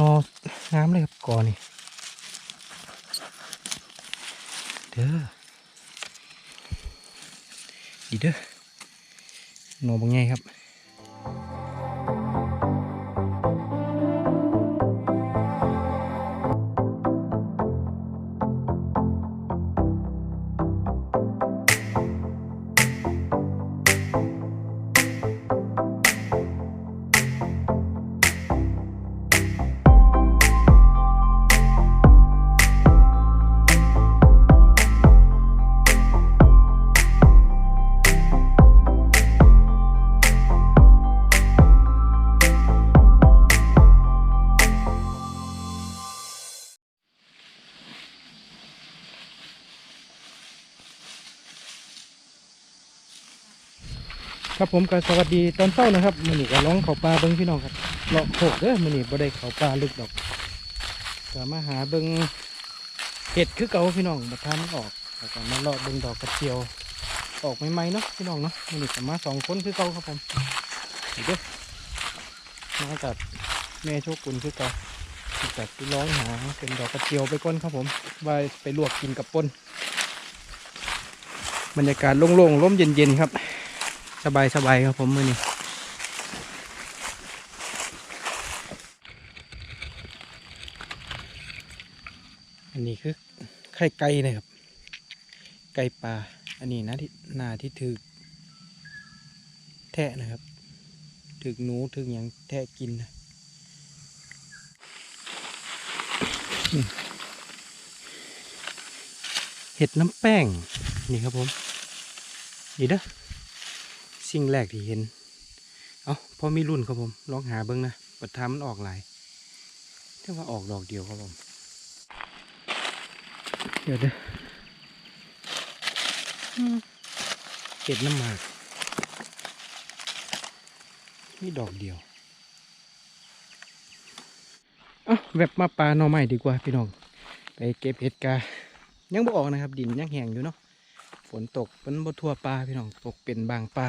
นอน้ำเลยครับก่อนี่เด้อดีเด้อนอบางไงครับ ครับผมก็สวัสดีตอนเช้านะครับมือนี้ก็ร้องเขาปลาเบิ้งพี่น้องครับเลาะโขกเด้อมือนี้บ่ได้เขาปลาลึกดอกก็มาหาเบิ้งเห็ดคือเก่าพี่น้องบัดทามันออกแล้วก็มาเลาะเบิ้งดอกกระเจียวออกใหม่ๆเนาะพี่น้องเนาะมือนี้ก็มาสองคนคือเก่าครับผมเด้อมากับแม่โชกุนคือเก่าแต่ที่ร้องหาเป็นดอกกระเจียวไปก้นครับผมไว้ไปลวกกินกับป่นบรรยากาศโล่งๆร่มเย็นๆครับ สบายสบายครับผมมือนี้อันนี้คือไข่ไก่นะครับ ไก่ปลาอันนี้นะที่นาที่ถือแทะนะครับถือหนูถืออย่างแทะกินนะเห็ดน้ำแป้ง นี่ครับผม นี่เด้อ สิ่งแรกที่เห็น เอาพอมีรุ่นครับผมลองหาเบิ้งนะปัดทามันออกหลายแต่ว่าออกดอกเดียวครับผม เดี๋ยวเด้อเก็บน้ำหมากนี่ดอกเดียวเอาแวบมาปลาหน่อไม้ดีกว่าพี่น้องไปเก็บเห็ดกายังบ่ออกนะครับ ดินยังแห้งอยู่เนาะฝนตกมันบ่ทั่วปลาพี่น้องตกเป็นบางปลา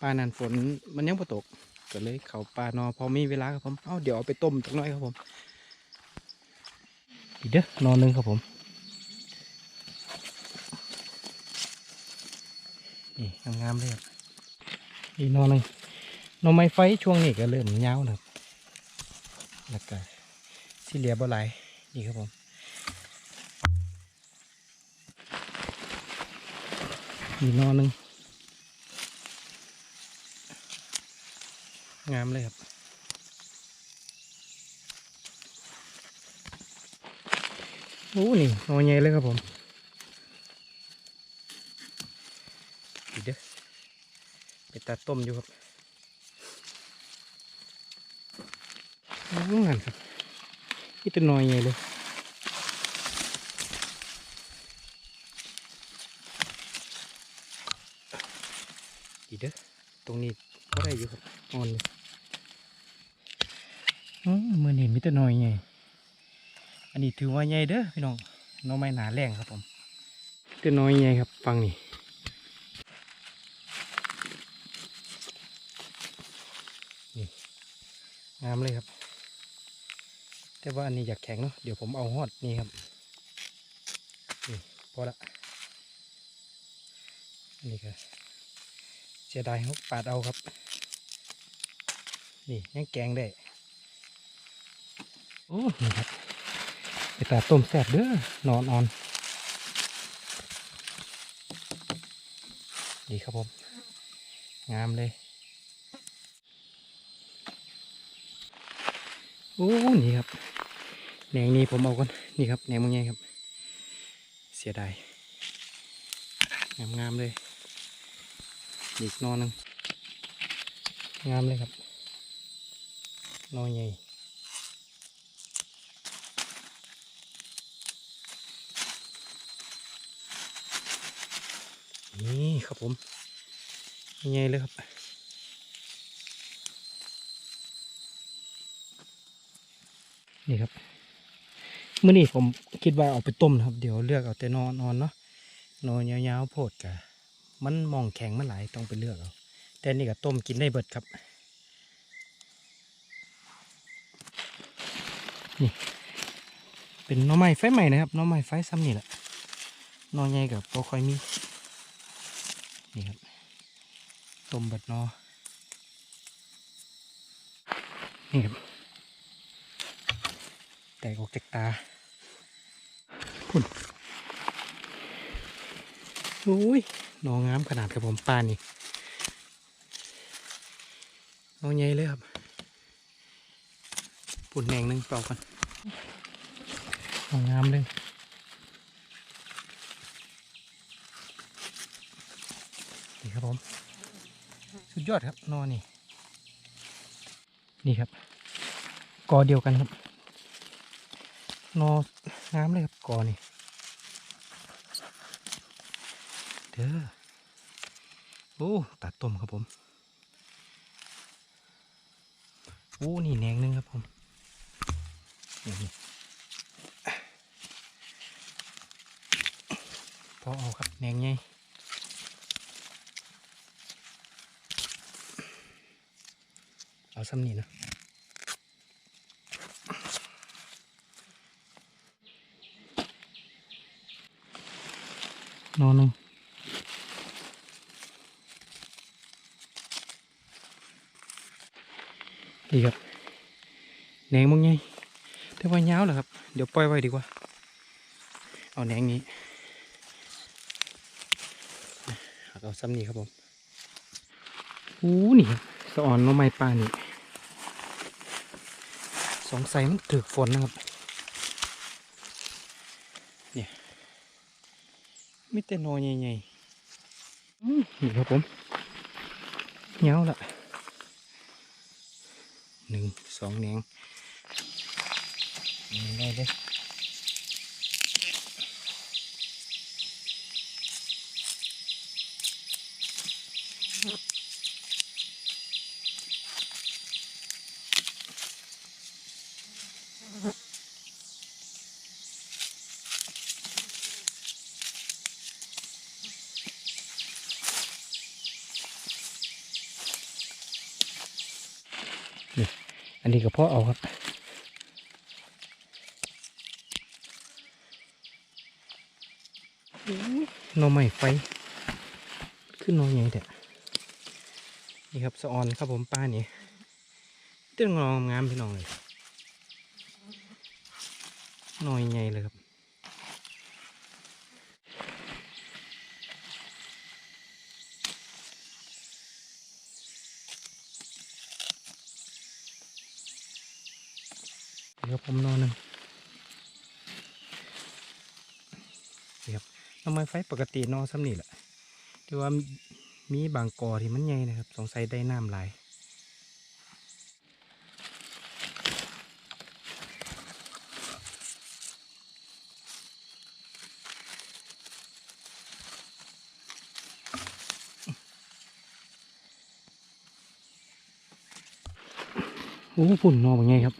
ปลานั้นฝนมันยังบ่ตกก็เลยเขาปลานอพอมีเวลาครับผมเอาเดี๋ยวเอาไปต้มจักหน่อยครับผมอีเด้อนอนหนึ่งครับผมนี่งามๆเลยครับอีนอนหนึ่งนอนไม้ไฟช่วงนี้ก็เริ่มยาวนะครับแล้วก็ที่เหลือบ่หลายนี่ครับผมอีนอนหนึ่ง งามเลยครับโอ้นี่นอนใหญ่เลยครับผมอีเด้อไปตัดต้มอยู่ครับโอ้งามครับนี่เป็นนอยใหญ่เลยอีเด้อตรงนี้ก็ได้อยู่ครับอ่อนเลย อืมมือนี่มีแต่น้อยไงอันนี้ถือว่าใหญ่เด้อพี่น้องน้องไม้หนาแรงครับผมแต่น้อยไงครับฟังนี่นี่งามเลยครับ แต่ว่าอันนี้อยากแข็งเนาะเดี๋ยวผมเอาฮอดนี่ครับนี่พอละอันนี้ก็เสียดายเขาปาดเอาครับ นี่ยังแกงได้ โอ้นี่ครับไปตาต้มแซ่บเด้อนอนออนนี่ครับผม งามเลย โอ้ นี่ครับแหนงนี้ผมเอาก่อน นี่ครับแหนงมันไงครับ เสียดายงามๆเลยอีกนอนนึ่งงามเลยครับ นอนใหญ่นี่ ครับผมใหญ่เลยครับนี่ครับเมื่อนี้ผมคิดว่าเอาไปต้มนะครับ เดี๋ยวเลือกเอาแต่นอนนอนเนาะนอนยาวๆโพดกะมันมองแข็งมันหลายต้องไปเลือกเอาแต่นี่ก็ต้มกินได้เบิดครับนี่เป็นน้อไม้ไฟใหม่นะครับน้อไม้ไฟซ้ำนี่แหละนอนใหญ่กับโปค่อยมี นี่ครับต้มบัดนอนี่ครับแตกออกจากตาพุ่นโอ้ยนองามขนาดครับผมปลานี่นองใหญ่เลยครับปุ่นแหงหนึงเปล่ากันนองามเลย ครับผม สุดยอดครับนอนี่ นี่ครับกอเดียวกันครับ นอน้ำเลยครับกอนี่เด้อโอ้ตัดต้มครับผมโอ้นี่แหนงหนึงครับผมนี่พอเอาครับแหนงไง เอาซ้ำนี่นะนอนนึงดีครับแหนงมึงไงแต่ว่าเงาวเหรอครับ เดี๋ยวปล่อยไว้ดีกว่า เอาแหนงนี้เอาซ้ำนี่ครับผมอู้นี่สะอ่อนน้องไม้ปลานี่ สงสัยมันถือฝนนะครับมีแต่หนอใหญ่ๆอื้อนี่ครับผมเหงาละหนึ่งสองแหนงนี่ได้เลย นนี้ก็พอเอาครับนอไม่ไฟ ขึ้นนอใหญ่แต่นี่ครับสะออนครับผมป้านี่เต้นงองงามพี่น้องเลยนอยใหญ่เลยครับ ครับผมนอนหนึ่งนะครับทำไมไฟปกตินอนซ้ำนี่แหละแต่ว่ามีบางกอที่มันใหญ่นะครับ สงสัยได้น้ำไหลโอ้ฝุ่นนอนเป็นไงครับ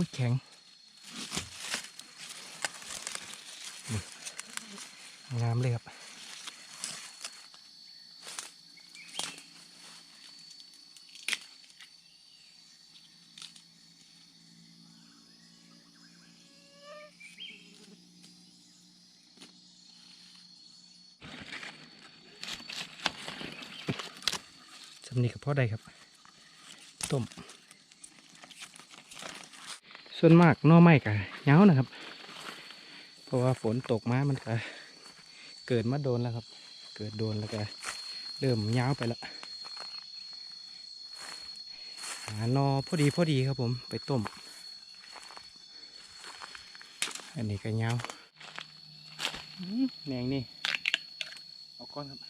อ้ยแข็ง งามเลยครับสำนีกับพ่อใดครับ ต้ม ส่วนมากน่อไม้กับเหงานะครับ เพราะว่าฝนตกมามันก็เกิดมาโดนแล้วครับ เกิดโดนแล้วก็เริ่มเหงาไปแล้วหานอพอดีพอดีครับผมไปต้ม อันนี้ก็เหงาแหนงนี่ เอาก้อนครับ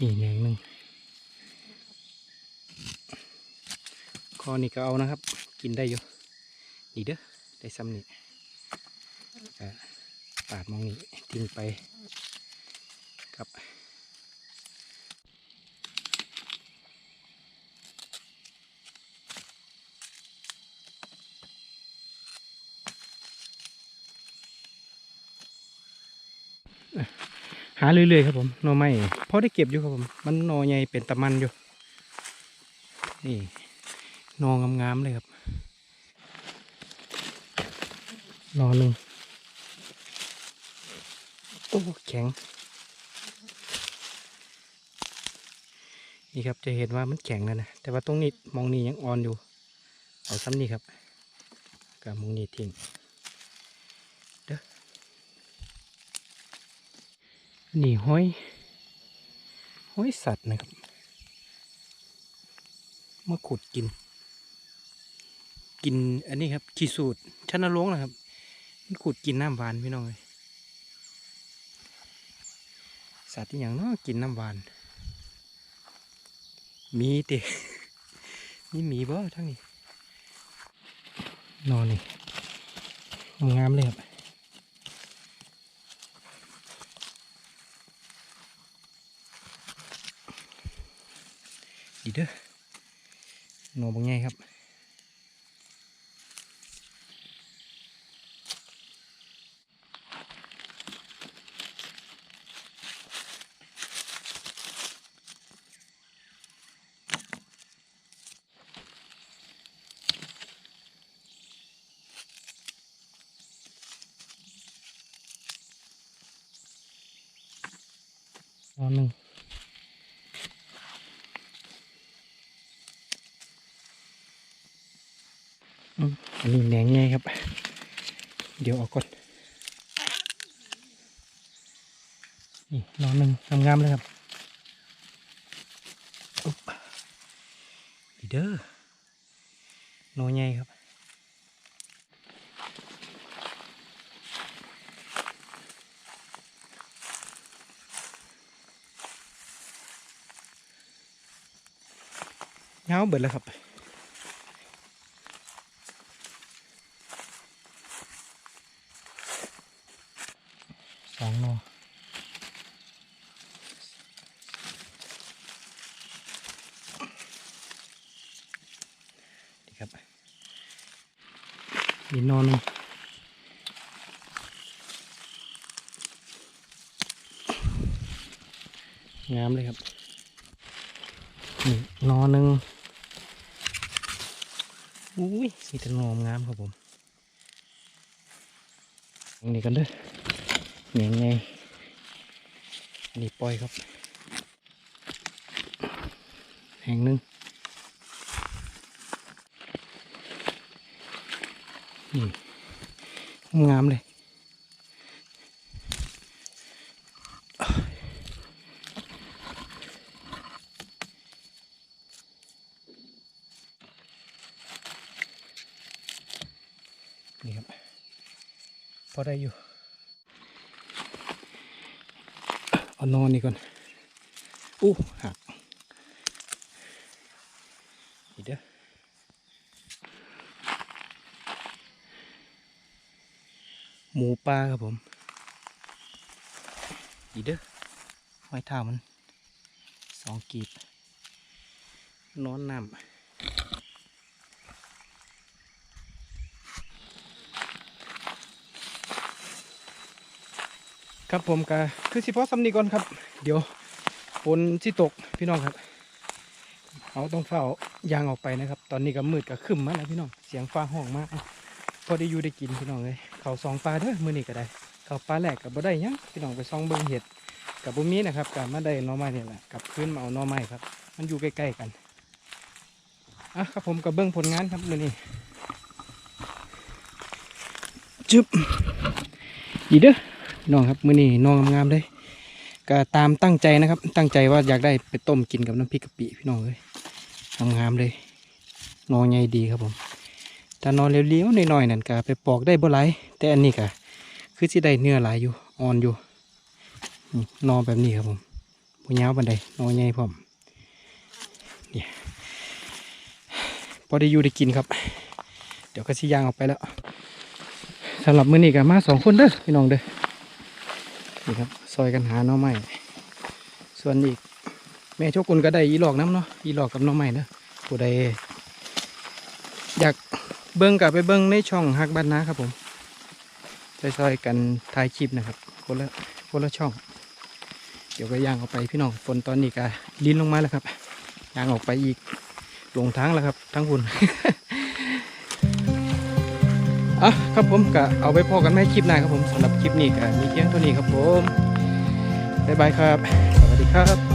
นี่แหนงหนึ่งคอนี่ก็เอานะครับ กินได้อยู่นี่เด้อได้ซ้ำนี่ปาดมองนี่ทิ้งไปาเรื่อยๆครับผมหน่อไม้พอได้เก็บอยู่ครับผม มันหน่อใหญ่เป็นตะมันอยู่ นี่หนองามๆเลยครับหนอหนึ่งโอ้แข็ง นี่ครับจะเห็นว่ามันแข็งแล้วนะ แต่ว่าตรงนี้มองนี้ยังอ่อนอยู่ เอาซ้ำนี่ครับกับมองนี้ทิ้งเด้อ นี่ห้อยห้อยสัตว์นะครับมาขุดกิน กินอันนี้ครับขี้สูตรชันะลวงนะครับมันขุดกินน้ำหวานพี่น้องเลยสัตว์ที่อย่างนาะกินน้ำหวาน มีเตมีหมีบ่ทั้งนี้นอนนี่งามเลยครับ ดีเด้อหนอบางไงครับนอนหนึ่ง อันนี้แหนงไงครับ เดี๋ยวออกก่อนนี่นอนหนึ่งงามๆเลยครับอุ๊บดีเด้อนอนใหญ่ครับเงาเบิดแล้วครับ สองโนดีครับมีนอนหนึ่ง งามเลยครับนี่นอนหนึ่งอุ้ยมีแต่หนอมงามครับผมนี้กันเด้อเหนียงไงนี่ปล่อยครับ แห่งหนึ่งนี่งามเลย พอได้อยู่เอานอนนี่ก่อนอู้หักนี่เด้อหมูปลาครับผมนี่เด้อไว้ท่ามันสองกีบนอนน้ำ ครับผมก็คือสิพอสำนีก่อนครับ เดี๋ยวฝนสิตกพี่น้องครับเอาต้องเฝ้ายางออกไปนะครับ ตอนนี้ก็มืดก็ขึ้นมาแล้วพี่น้องเสียงฟ้าห้องมากพอได้อยู่ได้กินพี่น้องเลยเขาสองปลาเด้อมือนี้ก็ได้เขาปลาแหลกกับบ่ได้ยังพี่น้องไปซองเบิ่งเห็ดกับบุมีนะครับกับมาได้นอไม้เนี่ยแหละกับขึ้นมาเอานอไม้ครับ มันอยู่ใกล้ๆกันอะครับผมกับเบิ่งผลงานครับมือนี้จึ๊บดีเด้อ น้องครับมื้อนี้น้องงามๆเลยก็ตามตั้งใจนะครับ ตั้งใจว่าอยากได้ไปต้มกินกับน้ำพริกกะปิพี่น้องเลยงามๆเลยนอนใหญ่ดีครับผมถ้านอนเลี้ยวๆหน่อยๆนั่นก็ไปปอกได้บ่หลแต่อันนี้ก็คือสิได้เนื้อหลายอยู่อ่อนอยู่นอนแบบนี้ครับผมบ่ยาวบันไดนอนใหญ่พร้อมเนี่ยพอได้อยู่ได้กินครับ เดี๋ยวก็สิย่างออกไปแล้วสำหรับมื้อนี้ก็มาสองคนเด้อพี่น้องเด้อ นี่ครับซอยกันหาน่อไม้ส่วนอีก แม่โชกุนก็ได้อีหลอกน้ำเนาะอีหลอกกับน่อไม้เนอะผู้ใดอยากเบิ้งกับไปเบิ้งในช่องฮักบ้านนาครับผมซอยๆกันถ่ายคลิปนะครับคนละคนละช่อง เดี๋ยวก็ย่างออกไปพี่น้องฝนตอนนี้ก็ลิ้นลงมาแล้วครับย่างออกไปอีกหลงทางแล้วครับทั้งคุณ อะครับผมก็เอาไปพอกันไม่คลิปหน้าครับผมสำหรับคลิปนี้ก็มีเพียงเท่านี้ครับผมบ๊ายบายครับ สวัสดีครับ